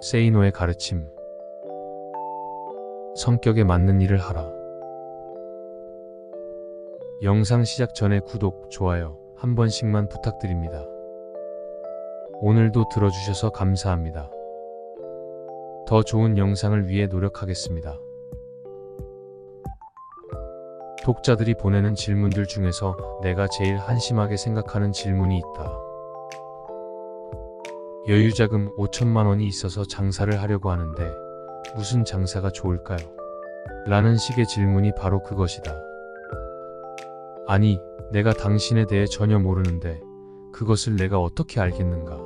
세이노의 가르침. 성격에 맞는 일을 하라. 영상 시작 전에 구독, 좋아요 한 번씩만 부탁드립니다. 오늘도 들어주셔서 감사합니다. 더 좋은 영상을 위해 노력하겠습니다. 독자들이 보내는 질문들 중에서 내가 제일 한심하게 생각하는 질문이 있다. 여유자금 5천만 원이 있어서 장사를 하려고 하는데 무슨 장사가 좋을까요? 라는 식의 질문이 바로 그것이다. 아니, 내가 당신에 대해 전혀 모르는데 그것을 내가 어떻게 알겠는가?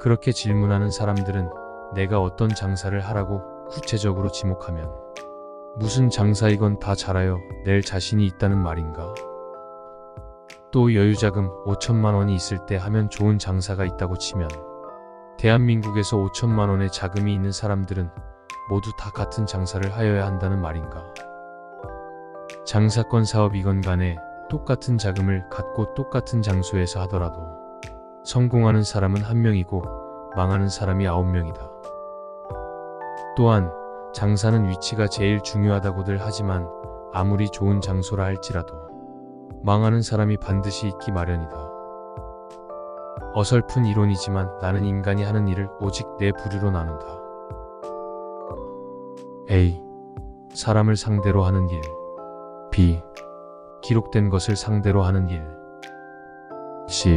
그렇게 질문하는 사람들은 내가 어떤 장사를 하라고 구체적으로 지목하면 무슨 장사이건 다 잘하여 낼 자신이 있다는 말인가? 또 여유자금 5천만 원이 있을 때 하면 좋은 장사가 있다고 치면 대한민국에서 5천만 원의 자금이 있는 사람들은 모두 다 같은 장사를 하여야 한다는 말인가? 장사건 사업이건 간에 똑같은 자금을 갖고 똑같은 장소에서 하더라도 성공하는 사람은 한 명이고 망하는 사람이 아홉 명이다. 또한 장사는 위치가 제일 중요하다고들 하지만 아무리 좋은 장소라 할지라도 망하는 사람이 반드시 있기 마련이다. 어설픈 이론이지만 나는 인간이 하는 일을 오직 네 부류로 나눈다. A. 사람을 상대로 하는 일. B. 기록된 것을 상대로 하는 일. C.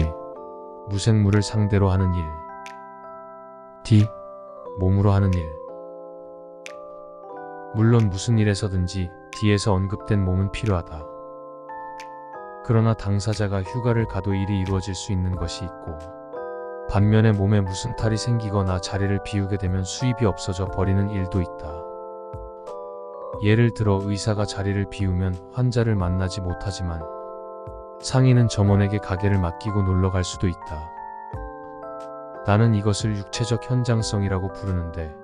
무생물을 상대로 하는 일. D. 몸으로 하는 일. 물론 무슨 일에서든지 D에서 언급된 몸은 필요하다. 그러나 당사자가 휴가를 가도 일이 이루어질 수 있는 것이 있고, 반면에 몸에 무슨 탈이 생기거나 자리를 비우게 되면 수입이 없어져 버리는 일도 있다. 예를 들어 의사가 자리를 비우면 환자를 만나지 못하지만 상인은 점원에게 가게를 맡기고 놀러 갈 수도 있다. 나는 이것을 육체적 현장성이라고 부르는데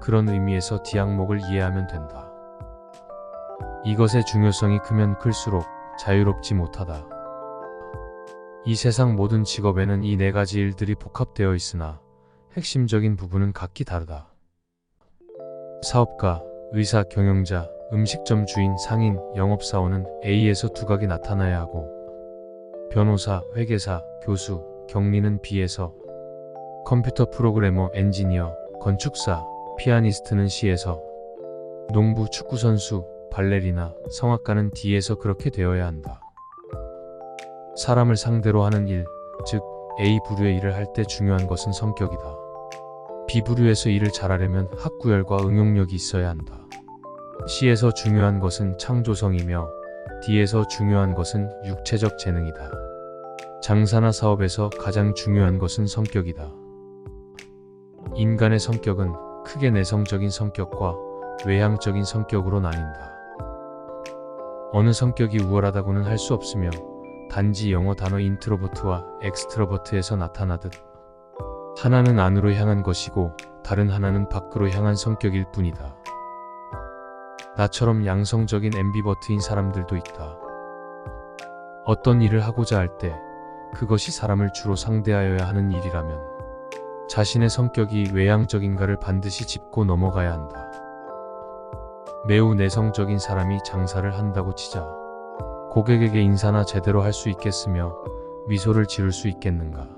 그런 의미에서 디항목을 이해하면 된다. 이것의 중요성이 크면 클수록 자유롭지 못하다. 이 세상 모든 직업에는 이 네 가지 일들이 복합되어 있으나 핵심적인 부분은 각기 다르다. 사업가, 의사, 경영자, 음식점 주인, 상인, 영업사원은 A에서 두각이 나타나야 하고 변호사, 회계사, 교수, 경리는 B에서 컴퓨터 프로그래머, 엔지니어, 건축사, 피아니스트는 C에서 농부, 축구선수, 발레리나, 성악가는 D에서 그렇게 되어야 한다. 사람을 상대로 하는 일, 즉 A 부류의 일을 할 때 중요한 것은 성격이다. B 부류에서 일을 잘하려면 학구열과 응용력이 있어야 한다. C에서 중요한 것은 창조성이며 D에서 중요한 것은 육체적 재능이다. 장사나 사업에서 가장 중요한 것은 성격이다. 인간의 성격은 크게 내성적인 성격과 외향적인 성격으로 나뉜다. 어느 성격이 우월하다고는 할 수 없으며 단지 영어 단어 인트로버트와 엑스트로버트에서 나타나듯 하나는 안으로 향한 것이고 다른 하나는 밖으로 향한 성격일 뿐이다. 나처럼 양성적인 앰비버트인 사람들도 있다. 어떤 일을 하고자 할 때 그것이 사람을 주로 상대하여야 하는 일이라면 자신의 성격이 외향적인가를 반드시 짚고 넘어가야 한다. 매우 내성적인 사람이 장사를 한다고 치자. 고객에게 인사나 제대로 할 수 있겠으며 미소를 지을 수 있겠는가.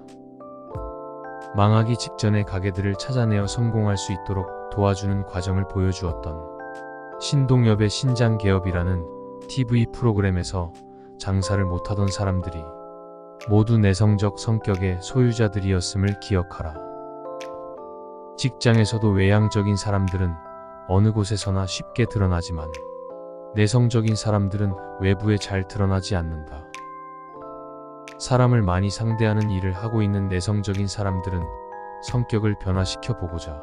망하기 직전에 가게들을 찾아내어 성공할 수 있도록 도와주는 과정을 보여주었던 신동엽의 신장개업이라는 TV 프로그램에서 장사를 못하던 사람들이 모두 내성적 성격의 소유자들이었음을 기억하라. 직장에서도 외향적인 사람들은 어느 곳에서나 쉽게 드러나지만 내성적인 사람들은 외부에 잘 드러나지 않는다. 사람을 많이 상대하는 일을 하고 있는 내성적인 사람들은 성격을 변화시켜 보고자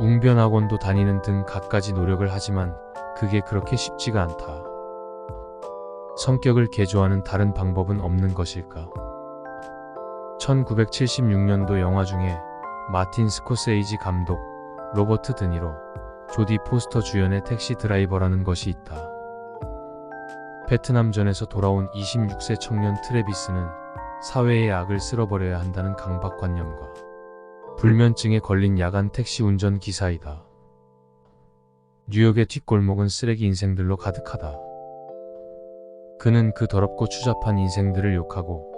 웅변학원도 다니는 등 갖가지 노력을 하지만 그게 그렇게 쉽지가 않다. 성격을 개조하는 다른 방법은 없는 것일까? 1976년도 영화 중에 마틴 스코세이지 감독, 로버트 드니로, 조디 포스터 주연의 택시 드라이버라는 것이 있다. 베트남전에서 돌아온 26세 청년 트레비스는 사회의 악을 쓸어버려야 한다는 강박관념과 불면증에 걸린 야간 택시 운전 기사이다. 뉴욕의 뒷골목은 쓰레기 인생들로 가득하다. 그는 그 더럽고 추잡한 인생들을 욕하고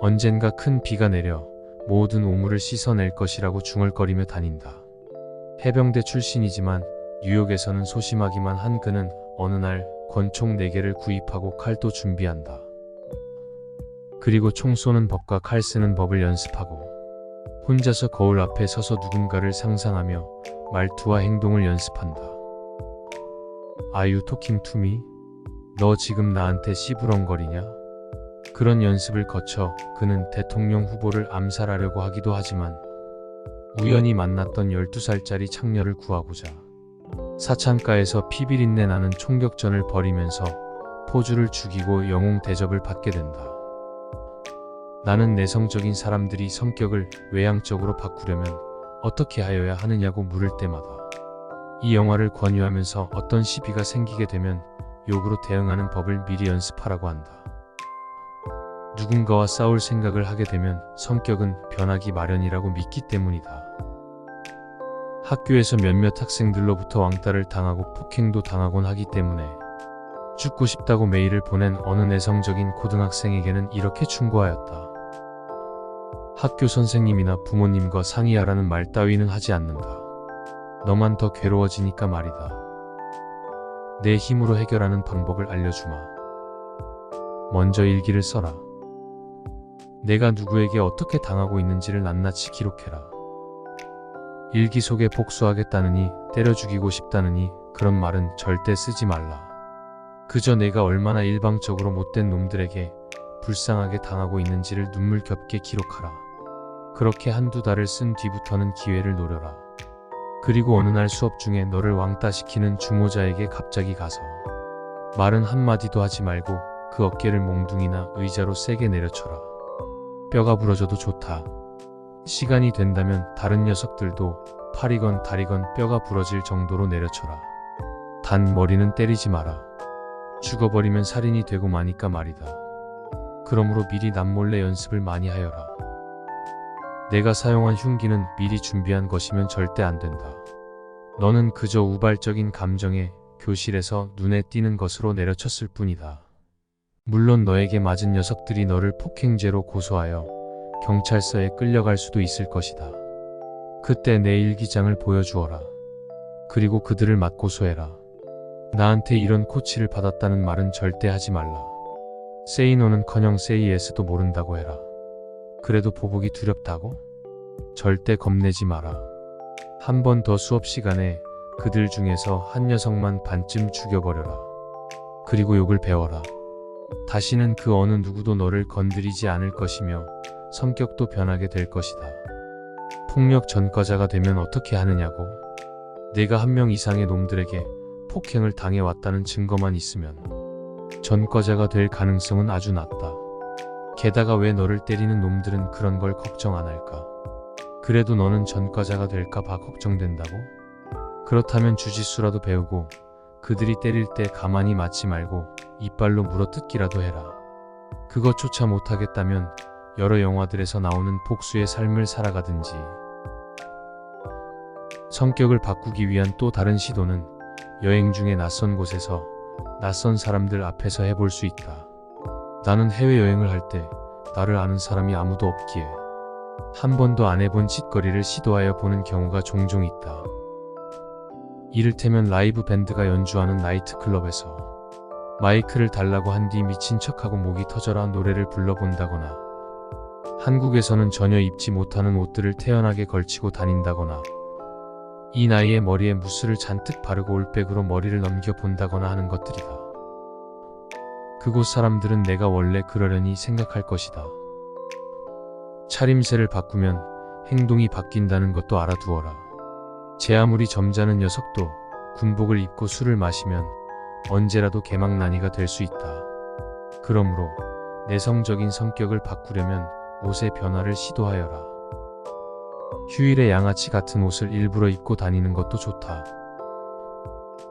언젠가 큰 비가 내려 모든 오물을 씻어낼 것이라고 중얼거리며 다닌다. 해병대 출신이지만 뉴욕에서는 소심하기만 한 그는 어느 날 권총 4개를 구입하고 칼도 준비한다. 그리고 총 쏘는 법과 칼 쓰는 법을 연습하고 혼자서 거울 앞에 서서 누군가를 상상하며 말투와 행동을 연습한다. Talking to me? 너 지금 나한테 씨부렁거리냐? 그런 연습을 거쳐 그는 대통령 후보를 암살하려고 하기도 하지만 우연히 만났던 12살짜리 창녀를 구하고자 사창가에서 피비린내 나는 총격전을 벌이면서 포주를 죽이고 영웅 대접을 받게 된다. 나는 내성적인 사람들이 성격을 외향적으로 바꾸려면 어떻게 하여야 하느냐고 물을 때마다 이 영화를 권유하면서 어떤 시비가 생기게 되면 욕으로 대응하는 법을 미리 연습하라고 한다. 누군가와 싸울 생각을 하게 되면 성격은 변하기 마련이라고 믿기 때문이다. 학교에서 몇몇 학생들로부터 왕따를 당하고 폭행도 당하곤 하기 때문에 죽고 싶다고 메일을 보낸 어느 내성적인 고등학생에게는 이렇게 충고하였다. 학교 선생님이나 부모님과 상의하라는 말 따위는 하지 않는다. 너만 더 괴로워지니까 말이다. 내 힘으로 해결하는 방법을 알려주마. 먼저 일기를 써라. 내가 누구에게 어떻게 당하고 있는지를 낱낱이 기록해라. 일기 속에 복수하겠다느니 때려 죽이고 싶다느니 그런 말은 절대 쓰지 말라. 그저 내가 얼마나 일방적으로 못된 놈들에게 불쌍하게 당하고 있는지를 눈물겹게 기록하라. 그렇게 한두 달을 쓴 뒤부터는 기회를 노려라. 그리고 어느 날 수업 중에 너를 왕따시키는 주모자에게 갑자기 가서 말은 한마디도 하지 말고 그 어깨를 몽둥이나 의자로 세게 내려쳐라. 뼈가 부러져도 좋다. 시간이 된다면 다른 녀석들도 팔이건 다리건 뼈가 부러질 정도로 내려쳐라. 단 머리는 때리지 마라. 죽어버리면 살인이 되고 마니까 말이다. 그러므로 미리 남몰래 연습을 많이 하여라. 내가 사용한 흉기는 미리 준비한 것이면 절대 안 된다. 너는 그저 우발적인 감정에 교실에서 눈에 띄는 것으로 내려쳤을 뿐이다. 물론 너에게 맞은 녀석들이 너를 폭행죄로 고소하여 경찰서에 끌려갈 수도 있을 것이다. 그때 내 일기장을 보여주어라. 그리고 그들을 맞고소해라. 나한테 이런 코치를 받았다는 말은 절대 하지 말라. 세이노는커녕 세이에스도 모른다고 해라. 그래도 보복이 두렵다고? 절대 겁내지 마라. 한 번 더 수업 시간에 그들 중에서 한 녀석만 반쯤 죽여버려라. 그리고 욕을 배워라. 다시는 그 어느 누구도 너를 건드리지 않을 것이며 성격도 변하게 될 것이다. 폭력 전과자가 되면 어떻게 하느냐고? 내가 한 명 이상의 놈들에게 폭행을 당해왔다는 증거만 있으면 전과자가 될 가능성은 아주 낮다. 게다가 왜 너를 때리는 놈들은 그런 걸 걱정 안 할까? 그래도 너는 전과자가 될까 봐 걱정된다고? 그렇다면 주짓수라도 배우고 그들이 때릴 때 가만히 맞지 말고 이빨로 물어뜯기라도 해라. 그것조차 못하겠다면 여러 영화들에서 나오는 복수의 삶을 살아가든지. 성격을 바꾸기 위한 또 다른 시도는 여행 중에 낯선 곳에서 낯선 사람들 앞에서 해볼 수 있다. 나는 해외여행을 할 때 나를 아는 사람이 아무도 없기에 한 번도 안 해본 짓거리를 시도하여 보는 경우가 종종 있다. 이를테면 라이브 밴드가 연주하는 나이트클럽에서 마이크를 달라고 한 뒤 미친 척하고 목이 터져라 노래를 불러본다거나 한국에서는 전혀 입지 못하는 옷들을 태연하게 걸치고 다닌다거나 이 나이에 머리에 무스를 잔뜩 바르고 올백으로 머리를 넘겨 본다거나 하는 것들이다. 그곳 사람들은 내가 원래 그러려니 생각할 것이다. 차림새를 바꾸면 행동이 바뀐다는 것도 알아두어라. 제 아무리 점잖은 녀석도 군복을 입고 술을 마시면 언제라도 개망난이가 될 수 있다. 그러므로 내성적인 성격을 바꾸려면 옷의 변화를 시도하여라. 휴일에 양아치 같은 옷을 일부러 입고 다니는 것도 좋다.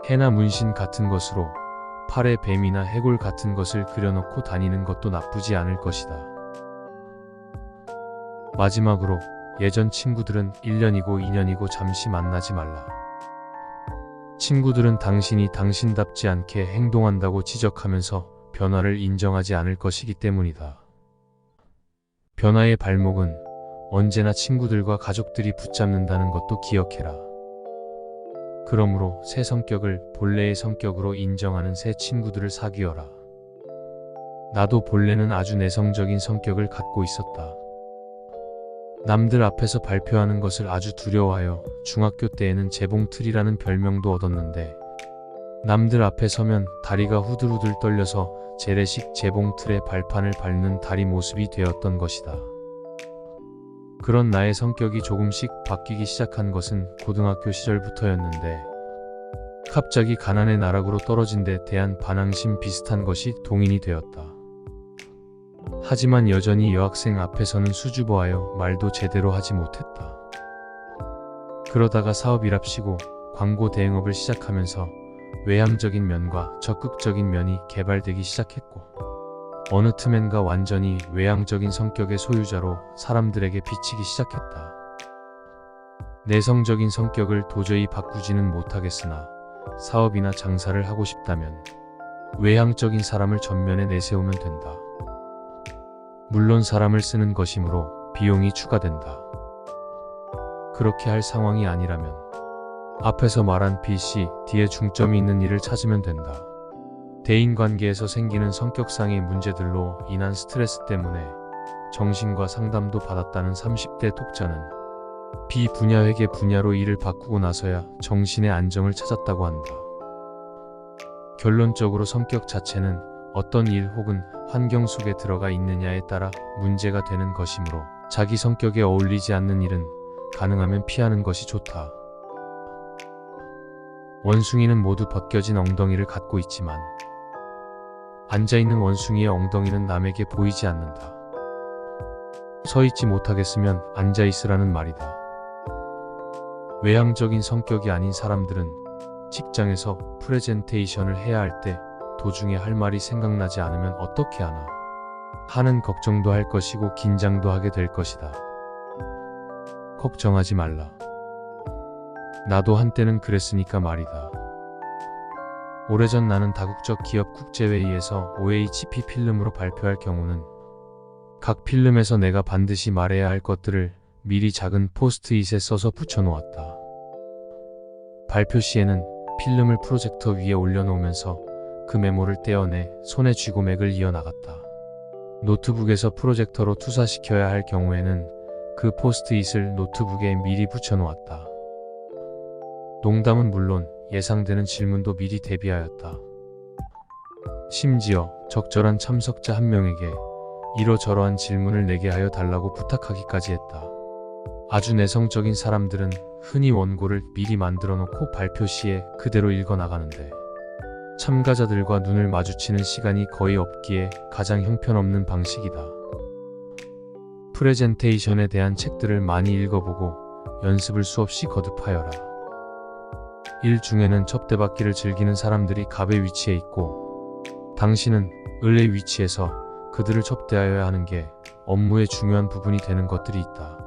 해나 문신 같은 것으로 팔에 뱀이나 해골 같은 것을 그려놓고 다니는 것도 나쁘지 않을 것이다. 마지막으로 예전 친구들은 1년이고 2년이고 잠시 만나지 말라. 친구들은 당신이 당신답지 않게 행동한다고 지적하면서 변화를 인정하지 않을 것이기 때문이다. 변화의 발목은 언제나 친구들과 가족들이 붙잡는다는 것도 기억해라. 그러므로 새 성격을 본래의 성격으로 인정하는 새 친구들을 사귀어라. 나도 본래는 아주 내성적인 성격을 갖고 있었다. 남들 앞에서 발표하는 것을 아주 두려워하여 중학교 때에는 재봉틀이라는 별명도 얻었는데 남들 앞에 서면 다리가 후들후들 떨려서 재래식 재봉 틀의 발판을 밟는 다리 모습이 되었던 것이다. 그런 나의 성격이 조금씩 바뀌기 시작한 것은 고등학교 시절부터였는데 갑자기 가난의 나락으로 떨어진 데 대한 반항심 비슷한 것이 동인이 되었다. 하지만 여전히 여학생 앞에서는 수줍어하여 말도 제대로 하지 못했다. 그러다가 사업이랍시고 광고 대행업을 시작하면서 외향적인 면과 적극적인 면이 개발되기 시작했고 어느 틈엔가 완전히 외향적인 성격의 소유자로 사람들에게 비치기 시작했다. 내성적인 성격을 도저히 바꾸지는 못하겠으나 사업이나 장사를 하고 싶다면 외향적인 사람을 전면에 내세우면 된다. 물론 사람을 쓰는 것이므로 비용이 추가된다. 그렇게 할 상황이 아니라면 앞에서 말한 B, C, D에 중점이 있는 일을 찾으면 된다. 대인 관계에서 생기는 성격상의 문제들로 인한 스트레스 때문에 정신과 상담도 받았다는 30대 독자는 B 분야 회계 분야로 일을 바꾸고 나서야 정신의 안정을 찾았다고 한다. 결론적으로 성격 자체는 어떤 일 혹은 환경 속에 들어가 있느냐에 따라 문제가 되는 것이므로 자기 성격에 어울리지 않는 일은 가능하면 피하는 것이 좋다. 원숭이는 모두 벗겨진 엉덩이를 갖고 있지만 앉아있는 원숭이의 엉덩이는 남에게 보이지 않는다. 서 있지 못하겠으면 앉아 있으라는 말이다. 외향적인 성격이 아닌 사람들은 직장에서 프레젠테이션을 해야 할 때 도중에 할 말이 생각나지 않으면 어떻게 하나 하는 걱정도 할 것이고 긴장도 하게 될 것이다. 걱정하지 말라. 나도 한때는 그랬으니까 말이다. 오래전 나는 다국적 기업 국제회의에서 OHP 필름으로 발표할 경우는 각 필름에서 내가 반드시 말해야 할 것들을 미리 작은 포스트잇에 써서 붙여놓았다. 발표 시에는 필름을 프로젝터 위에 올려놓으면서 그 메모를 떼어내 손에 쥐고 맥을 이어나갔다. 노트북에서 프로젝터로 투사시켜야 할 경우에는 그 포스트잇을 노트북에 미리 붙여놓았다. 농담은 물론 예상되는 질문도 미리 대비하였다. 심지어 적절한 참석자 한 명에게 이러저러한 질문을 내게 하여 달라고 부탁하기까지 했다. 아주 내성적인 사람들은 흔히 원고를 미리 만들어 놓고 발표 시에 그대로 읽어 나가는데 참가자들과 눈을 마주치는 시간이 거의 없기에 가장 형편없는 방식이다. 프레젠테이션에 대한 책들을 많이 읽어보고 연습을 수없이 거듭하여라. 일 중에는 첩대받기를 즐기는 사람들이 갑의 위치에 있고 당신은 을의 위치에서 그들을 첩대하여야 하는 게 업무의 중요한 부분이 되는 것들이 있다.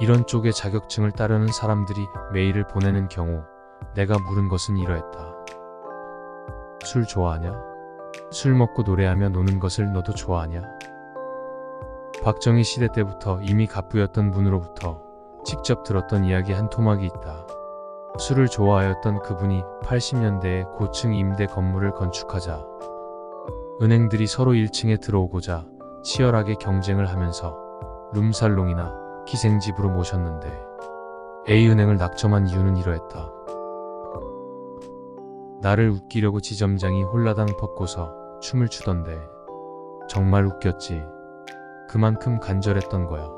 이런 쪽의 자격증을 따르는 사람들이 메일을 보내는 경우 내가 물은 것은 이러했다. 술 좋아하냐? 술 먹고 노래하며 노는 것을 너도 좋아하냐? 박정희 시대 때부터 이미 갑부였던 분으로부터 직접 들었던 이야기 한 토막이 있다. 술을 좋아하였던 그분이 80년대에 고층 임대 건물을 건축하자 은행들이 서로 1층에 들어오고자 치열하게 경쟁을 하면서 룸살롱이나 기생집으로 모셨는데 A은행을 낙점한 이유는 이러했다. 나를 웃기려고 지점장이 홀라당 벗고서 춤을 추던데 정말 웃겼지. 그만큼 간절했던 거야.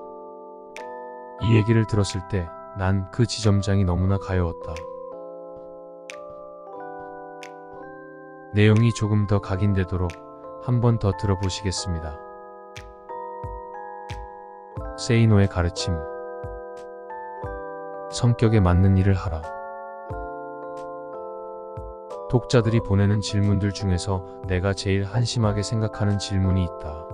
이 얘기를 들었을 때 난 그 지점장이 너무나 가여웠다. 내용이 조금 더 각인되도록 한 번 더 들어보시겠습니다. 세이노의 가르침. 성격에 맞는 일을 하라. 독자들이 보내는 질문들 중에서 내가 제일 한심하게 생각하는 질문이 있다.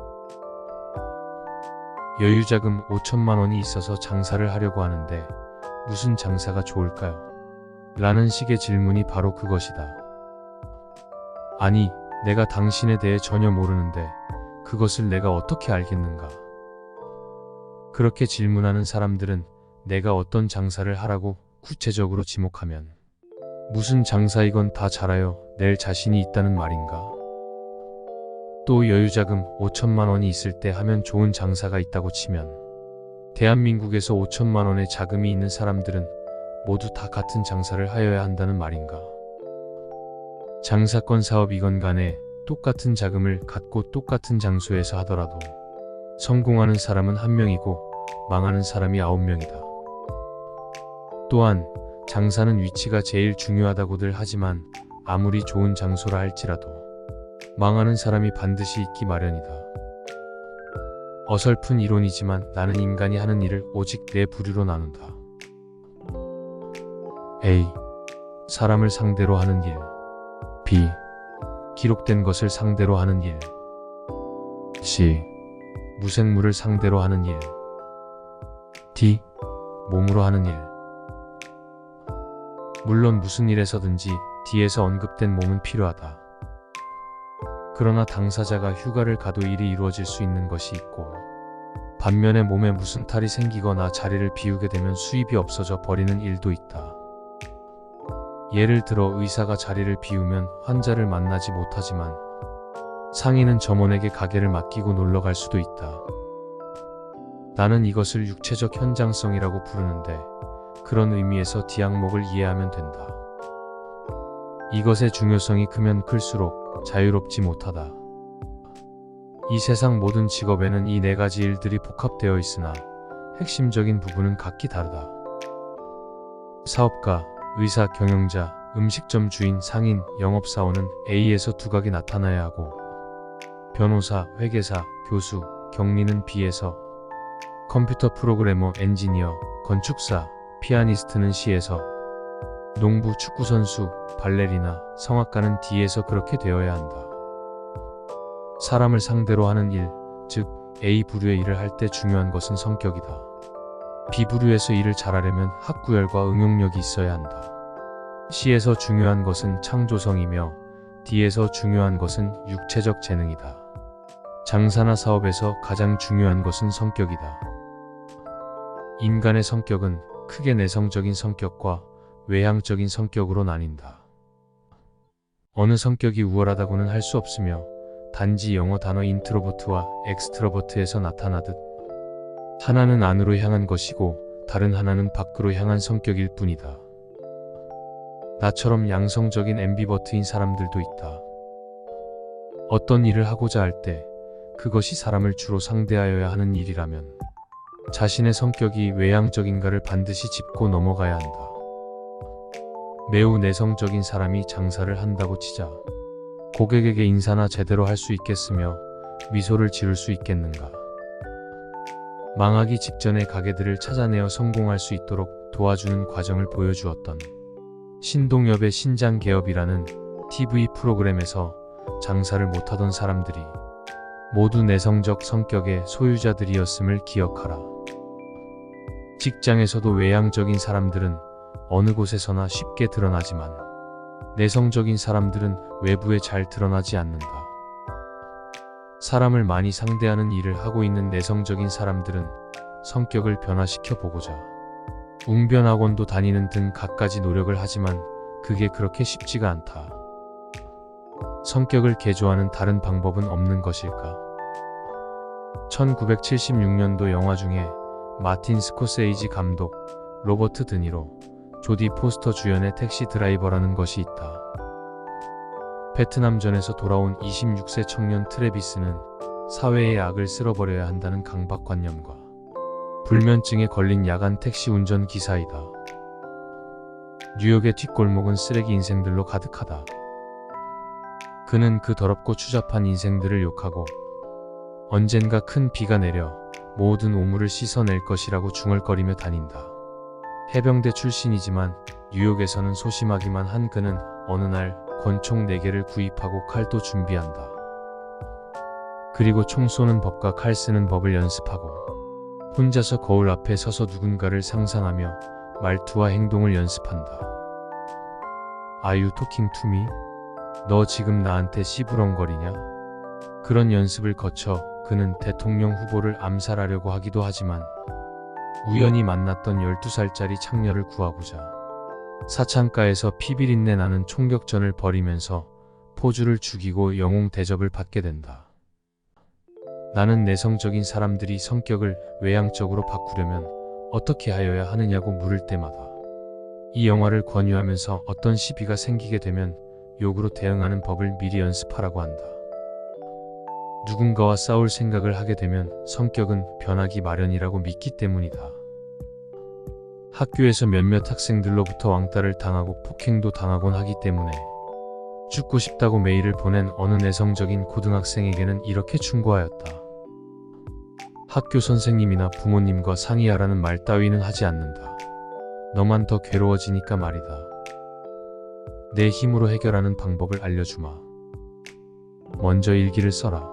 여유자금 5천만 원이 있어서 장사를 하려고 하는데 무슨 장사가 좋을까요? 라는 식의 질문이 바로 그것이다. 아니, 내가 당신에 대해 전혀 모르는데 그것을 내가 어떻게 알겠는가? 그렇게 질문하는 사람들은 내가 어떤 장사를 하라고 구체적으로 지목하면 무슨 장사이건 다 잘하여 낼 자신이 있다는 말인가? 또 여유자금 5천만 원이 있을 때 하면 좋은 장사가 있다고 치면 대한민국에서 5천만 원의 자금이 있는 사람들은 모두 다 같은 장사를 하여야 한다는 말인가? 장사건 사업이건 간에 똑같은 자금을 갖고 똑같은 장소에서 하더라도 성공하는 사람은 한 명이고 망하는 사람이 아홉 명이다. 또한 장사는 위치가 제일 중요하다고들 하지만 아무리 좋은 장소라 할지라도 망하는 사람이 반드시 있기 마련이다. 어설픈 이론이지만 나는 인간이 하는 일을 오직 네 부류로 나눈다. A. 사람을 상대로 하는 일. B. 기록된 것을 상대로 하는 일. C. 무생물을 상대로 하는 일. D. 몸으로 하는 일. 물론 무슨 일에서든지 D에서 언급된 몸은 필요하다. 그러나 당사자가 휴가를 가도 일이 이루어질 수 있는 것이 있고, 반면에 몸에 무슨 탈이 생기거나 자리를 비우게 되면 수입이 없어져 버리는 일도 있다. 예를 들어 의사가 자리를 비우면 환자를 만나지 못하지만 상인은 점원에게 가게를 맡기고 놀러 갈 수도 있다. 나는 이것을 육체적 현장성이라고 부르는데 그런 의미에서 디항목을 이해하면 된다. 이것의 중요성이 크면 클수록 자유롭지 못하다. 이 세상 모든 직업에는 이 네 가지 일들이 복합되어 있으나 핵심적인 부분은 각기 다르다. 사업가, 의사, 경영자, 음식점 주인, 상인, 영업사원은 A에서 두각이 나타나야 하고 변호사, 회계사, 교수, 격리는 B에서 컴퓨터 프로그래머, 엔지니어, 건축사, 피아니스트는 C에서 농부, 축구선수, 발레리나, 성악가는 D에서 그렇게 되어야 한다. 사람을 상대로 하는 일, 즉 A 부류의 일을 할 때 중요한 것은 성격이다. B 부류에서 일을 잘하려면 학구열과 응용력이 있어야 한다. C에서 중요한 것은 창조성이며 D에서 중요한 것은 육체적 재능이다. 장사나 사업에서 가장 중요한 것은 성격이다. 인간의 성격은 크게 내성적인 성격과 외향적인 성격으로 나뉜다. 어느 성격이 우월하다고는 할 수 없으며 단지 영어 단어 인트로버트와 엑스트로버트에서 나타나듯 하나는 안으로 향한 것이고 다른 하나는 밖으로 향한 성격일 뿐이다. 나처럼 양성적인 앰비버트인 사람들도 있다. 어떤 일을 하고자 할 때 그것이 사람을 주로 상대하여야 하는 일이라면 자신의 성격이 외향적인가를 반드시 짚고 넘어가야 한다. 매우 내성적인 사람이 장사를 한다고 치자 고객에게 인사나 제대로 할 수 있겠으며 미소를 지을 수 있겠는가? 망하기 직전의 가게들을 찾아내어 성공할 수 있도록 도와주는 과정을 보여주었던 신동엽의 신장 개업이라는 TV 프로그램에서 장사를 못하던 사람들이 모두 내성적 성격의 소유자들이었음을 기억하라. 직장에서도 외향적인 사람들은 어느 곳에서나 쉽게 드러나지만 내성적인 사람들은 외부에 잘 드러나지 않는다. 사람을 많이 상대하는 일을 하고 있는 내성적인 사람들은 성격을 변화시켜 보고자 웅변학원도 다니는 등 갖가지 노력을 하지만 그게 그렇게 쉽지가 않다. 성격을 개조하는 다른 방법은 없는 것일까? 1976년도 영화 중에 마틴 스코세이지 감독, 로버트 드니로, 조디 포스터 주연의 택시 드라이버라는 것이 있다. 베트남전에서 돌아온 26세 청년 트레비스는 사회의 악을 쓸어버려야 한다는 강박관념과 불면증에 걸린 야간 택시 운전 기사이다. 뉴욕의 뒷골목은 쓰레기 인생들로 가득하다. 그는 그 더럽고 추잡한 인생들을 욕하고 언젠가 큰 비가 내려 모든 오물을 씻어낼 것이라고 중얼거리며 다닌다. 해병대 출신이지만 뉴욕에서는 소심하기만 한 그는 어느 날 권총 4개를 구입하고 칼도 준비한다. 그리고 총 쏘는 법과 칼 쓰는 법을 연습하고 혼자서 거울 앞에 서서 누군가를 상상하며 말투와 행동을 연습한다. Talking to me? 너 지금 나한테 씨부렁거리냐? 그런 연습을 거쳐 그는 대통령 후보를 암살하려고 하기도 하지만 우연히 만났던 12살짜리 창녀를 구하고자 사창가에서 피비린내 나는 총격전을 벌이면서 포주를 죽이고 영웅 대접을 받게 된다. 나는 내성적인 사람들이 성격을 외향적으로 바꾸려면 어떻게 하여야 하느냐고 물을 때마다 이 영화를 권유하면서 어떤 시비가 생기게 되면 욕으로 대응하는 법을 미리 연습하라고 한다. 누군가와 싸울 생각을 하게 되면 성격은 변하기 마련이라고 믿기 때문이다. 학교에서 몇몇 학생들로부터 왕따를 당하고 폭행도 당하곤 하기 때문에 죽고 싶다고 메일을 보낸 어느 내성적인 고등학생에게는 이렇게 충고하였다. 학교 선생님이나 부모님과 상의하라는 말 따위는 하지 않는다. 너만 더 괴로워지니까 말이다. 내 힘으로 해결하는 방법을 알려주마. 먼저 일기를 써라.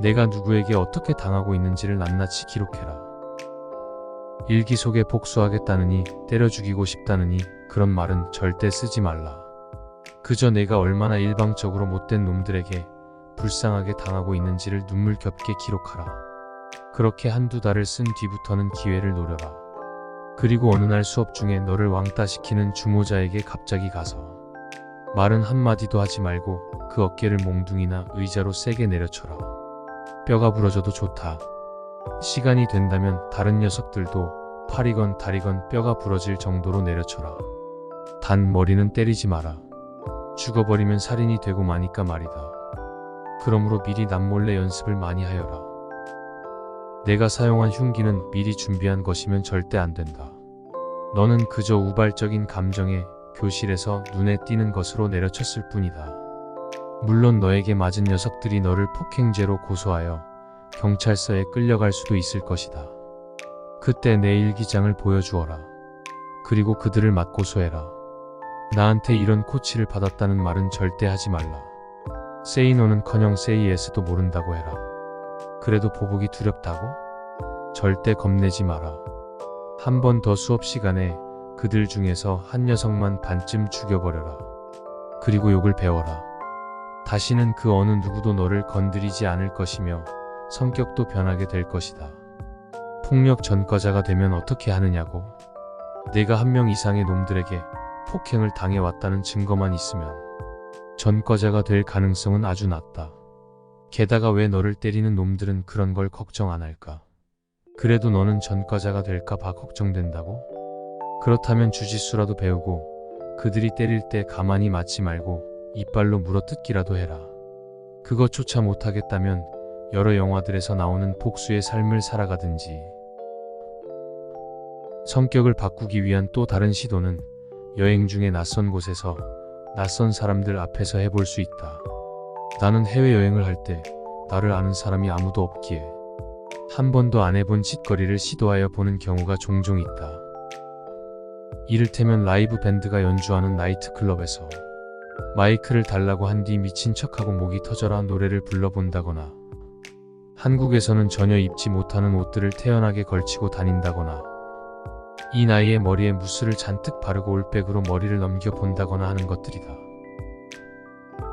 내가 누구에게 어떻게 당하고 있는지를 낱낱이 기록해라. 일기 속에 복수하겠다느니 때려 죽이고 싶다느니 그런 말은 절대 쓰지 말라. 그저 내가 얼마나 일방적으로 못된 놈들에게 불쌍하게 당하고 있는지를 눈물겹게 기록하라. 그렇게 한두 달을 쓴 뒤부터는 기회를 노려라. 그리고 어느 날 수업 중에 너를 왕따시키는 주모자에게 갑자기 가서 말은 한마디도 하지 말고 그 어깨를 몽둥이나 의자로 세게 내려쳐라. 뼈가 부러져도 좋다. 시간이 된다면 다른 녀석들도 팔이건 다리건 뼈가 부러질 정도로 내려쳐라. 단 머리는 때리지 마라. 죽어버리면 살인이 되고 마니까 말이다. 그러므로 미리 남몰래 연습을 많이 하여라. 내가 사용한 흉기는 미리 준비한 것이면 절대 안 된다. 너는 그저 우발적인 감정에 교실에서 눈에 띄는 것으로 내려쳤을 뿐이다. 물론 너에게 맞은 녀석들이 너를 폭행죄로 고소하여 경찰서에 끌려갈 수도 있을 것이다. 그때 내 일기장을 보여주어라. 그리고 그들을 맞고소해라. 나한테 이런 코치를 받았다는 말은 절대 하지 말라. 세이노는커녕 세이에스도 모른다고 해라. 그래도 보복이 두렵다고? 절대 겁내지 마라. 한 번 더 수업 시간에 그들 중에서 한 녀석만 반쯤 죽여버려라. 그리고 욕을 배워라. 다시는 그 어느 누구도 너를 건드리지 않을 것이며 성격도 변하게 될 것이다. 폭력 전과자가 되면 어떻게 하느냐고? 내가 한 명 이상의 놈들에게 폭행을 당해왔다는 증거만 있으면 전과자가 될 가능성은 아주 낮다. 게다가 왜 너를 때리는 놈들은 그런 걸 걱정 안 할까? 그래도 너는 전과자가 될까 봐 걱정된다고? 그렇다면 주짓수라도 배우고 그들이 때릴 때 가만히 맞지 말고 이빨로 물어뜯기라도 해라. 그것조차 못하겠다면 여러 영화들에서 나오는 복수의 삶을 살아가든지. 성격을 바꾸기 위한 또 다른 시도는 여행 중에 낯선 곳에서 낯선 사람들 앞에서 해볼 수 있다. 나는 해외여행을 할 때 나를 아는 사람이 아무도 없기에 한 번도 안 해본 짓거리를 시도하여 보는 경우가 종종 있다. 이를테면 라이브 밴드가 연주하는 나이트클럽에서 마이크를 달라고 한 뒤 미친 척하고 목이 터져라 노래를 불러본다거나 한국에서는 전혀 입지 못하는 옷들을 태연하게 걸치고 다닌다거나 이 나이에 머리에 무스를 잔뜩 바르고 올백으로 머리를 넘겨 본다거나 하는 것들이다.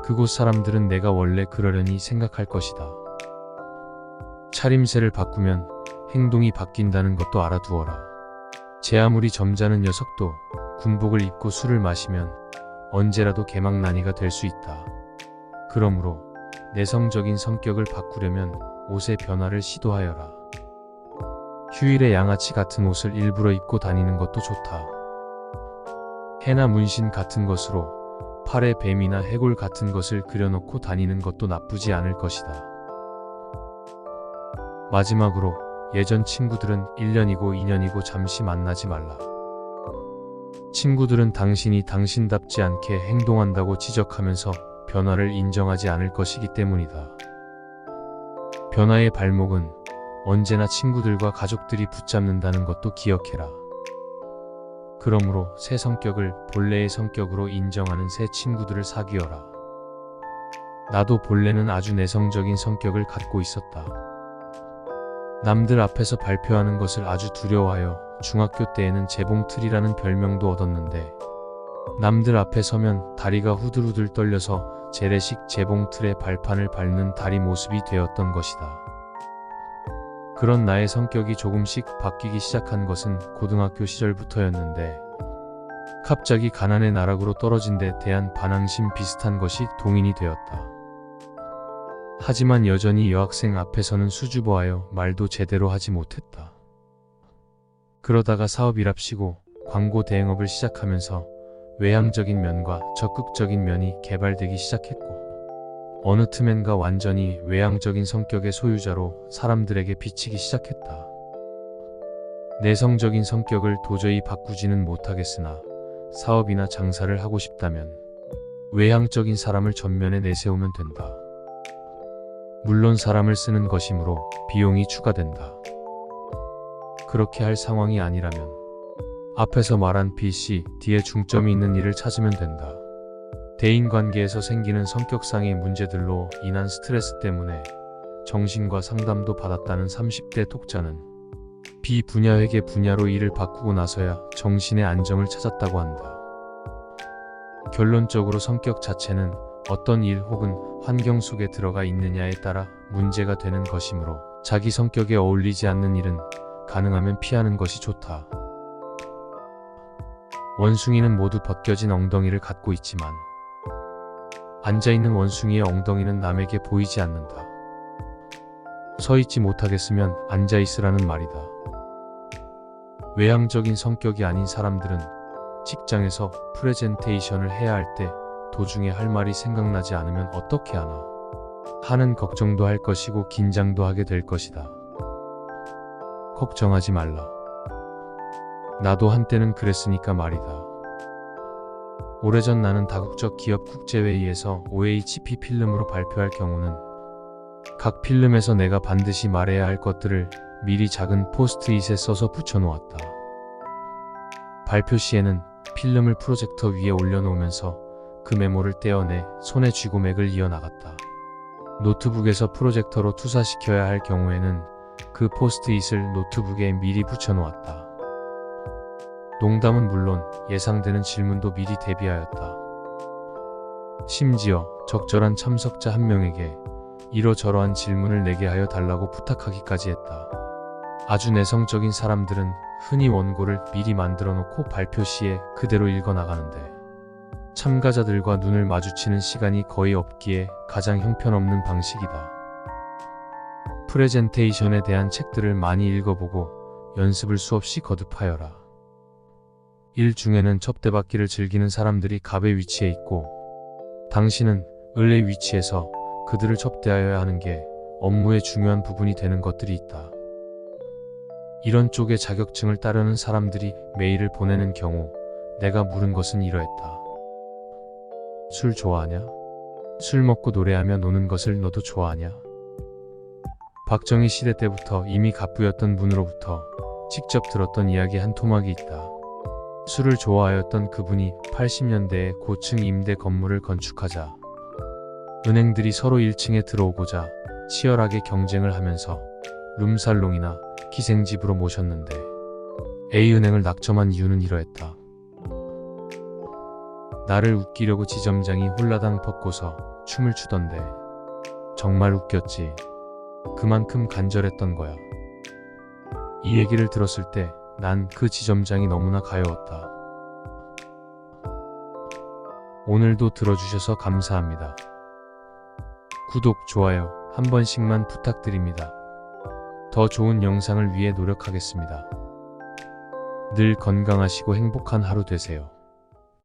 그곳 사람들은 내가 원래 그러려니 생각할 것이다. 차림새를 바꾸면 행동이 바뀐다는 것도 알아두어라. 제 아무리 점잖은 녀석도 군복을 입고 술을 마시면 언제라도 개망난이가 될 수 있다. 그러므로 내성적인 성격을 바꾸려면 옷의 변화를 시도하여라. 휴일에 양아치 같은 옷을 일부러 입고 다니는 것도 좋다. 해나 문신 같은 것으로 팔에 뱀이나 해골 같은 것을 그려놓고 다니는 것도 나쁘지 않을 것이다. 마지막으로 예전 친구들은 1년이고 2년이고 잠시 만나지 말라. 친구들은 당신이 당신답지 않게 행동한다고 지적하면서 변화를 인정하지 않을 것이기 때문이다. 변화의 발목은 언제나 친구들과 가족들이 붙잡는다는 것도 기억해라. 그러므로 새 성격을 본래의 성격으로 인정하는 새 친구들을 사귀어라. 나도 본래는 아주 내성적인 성격을 갖고 있었다. 남들 앞에서 발표하는 것을 아주 두려워하여 중학교 때에는 재봉틀이라는 별명도 얻었는데 남들 앞에 서면 다리가 후들후들 떨려서 재래식 재봉틀의 발판을 밟는 다리 모습이 되었던 것이다. 그런 나의 성격이 조금씩 바뀌기 시작한 것은 고등학교 시절부터였는데 갑자기 가난의 나락으로 떨어진 데 대한 반항심 비슷한 것이 동인이 되었다. 하지만 여전히 여학생 앞에서는 수줍어하여 말도 제대로 하지 못했다. 그러다가 사업이랍시고 광고 대행업을 시작하면서 외향적인 면과 적극적인 면이 개발되기 시작했고 어느 틈엔가 완전히 외향적인 성격의 소유자로 사람들에게 비치기 시작했다. 내성적인 성격을 도저히 바꾸지는 못하겠으나 사업이나 장사를 하고 싶다면 외향적인 사람을 전면에 내세우면 된다. 물론 사람을 쓰는 것이므로 비용이 추가된다. 그렇게 할 상황이 아니라면 앞에서 말한 B, C, D에 중점이 있는 일을 찾으면 된다. 대인 관계에서 생기는 성격상의 문제들로 인한 스트레스 때문에 정신과 상담도 받았다는 30대 독자는 B 분야 회계 분야로 일을 바꾸고 나서야 정신의 안정을 찾았다고 한다. 결론적으로 성격 자체는 어떤 일 혹은 환경 속에 들어가 있느냐에 따라 문제가 되는 것이므로 자기 성격에 어울리지 않는 일은 가능하면 피하는 것이 좋다. 원숭이는 모두 벗겨진 엉덩이를 갖고 있지만 앉아있는 원숭이의 엉덩이는 남에게 보이지 않는다. 서 있지 못하겠으면 앉아있으라는 말이다. 외향적인 성격이 아닌 사람들은 직장에서 프레젠테이션을 해야 할 때 도중에 할 말이 생각나지 않으면 어떻게 하나 하는 걱정도 할 것이고 긴장도 하게 될 것이다. 걱정하지 말라. 나도 한때는 그랬으니까 말이다. 오래전 나는 다국적 기업 국제회의에서 OHP 필름으로 발표할 경우는 각 필름에서 내가 반드시 말해야 할 것들을 미리 작은 포스트잇에 써서 붙여놓았다. 발표 시에는 필름을 프로젝터 위에 올려놓으면서 그 메모를 떼어내 손에 쥐고 맥을 이어나갔다. 노트북에서 프로젝터로 투사시켜야 할 경우에는 그 포스트잇을 노트북에 미리 붙여놓았다. 농담은 물론 예상되는 질문도 미리 대비하였다. 심지어 적절한 참석자 한 명에게 이러저러한 질문을 내게 하여 달라고 부탁하기까지 했다. 아주 내성적인 사람들은 흔히 원고를 미리 만들어 놓고 발표 시에 그대로 읽어 나가는데 참가자들과 눈을 마주치는 시간이 거의 없기에 가장 형편없는 방식이다. 프레젠테이션에 대한 책들을 많이 읽어보고 연습을 수없이 거듭하여라. 일 중에는 접대받기를 즐기는 사람들이 갑의 위치에 있고 당신은 을의 위치에서 그들을 접대하여야 하는 게 업무의 중요한 부분이 되는 것들이 있다. 이런 쪽의 자격증을 따르는 사람들이 메일을 보내는 경우 내가 물은 것은 이러했다. 술 좋아하냐? 술 먹고 노래하며 노는 것을 너도 좋아하냐? 박정희 시대 때부터 이미 갑부였던 분으로부터 직접 들었던 이야기 한 토막이 있다. 술을 좋아하였던 그분이 80년대에 고층 임대 건물을 건축하자 은행들이 서로 1층에 들어오고자 치열하게 경쟁을 하면서 룸살롱이나 기생집으로 모셨는데 A은행을 낙점한 이유는 이러했다. 나를 웃기려고 지점장이 홀라당 벗고서 춤을 추던데 정말 웃겼지. 그만큼 간절했던 거야. 이 얘기를 들었을 때 난 그 지점장이 너무나 가여웠다. 오늘도 들어주셔서 감사합니다. 구독, 좋아요 한 번씩만 부탁드립니다. 더 좋은 영상을 위해 노력하겠습니다. 늘 건강하시고 행복한 하루 되세요.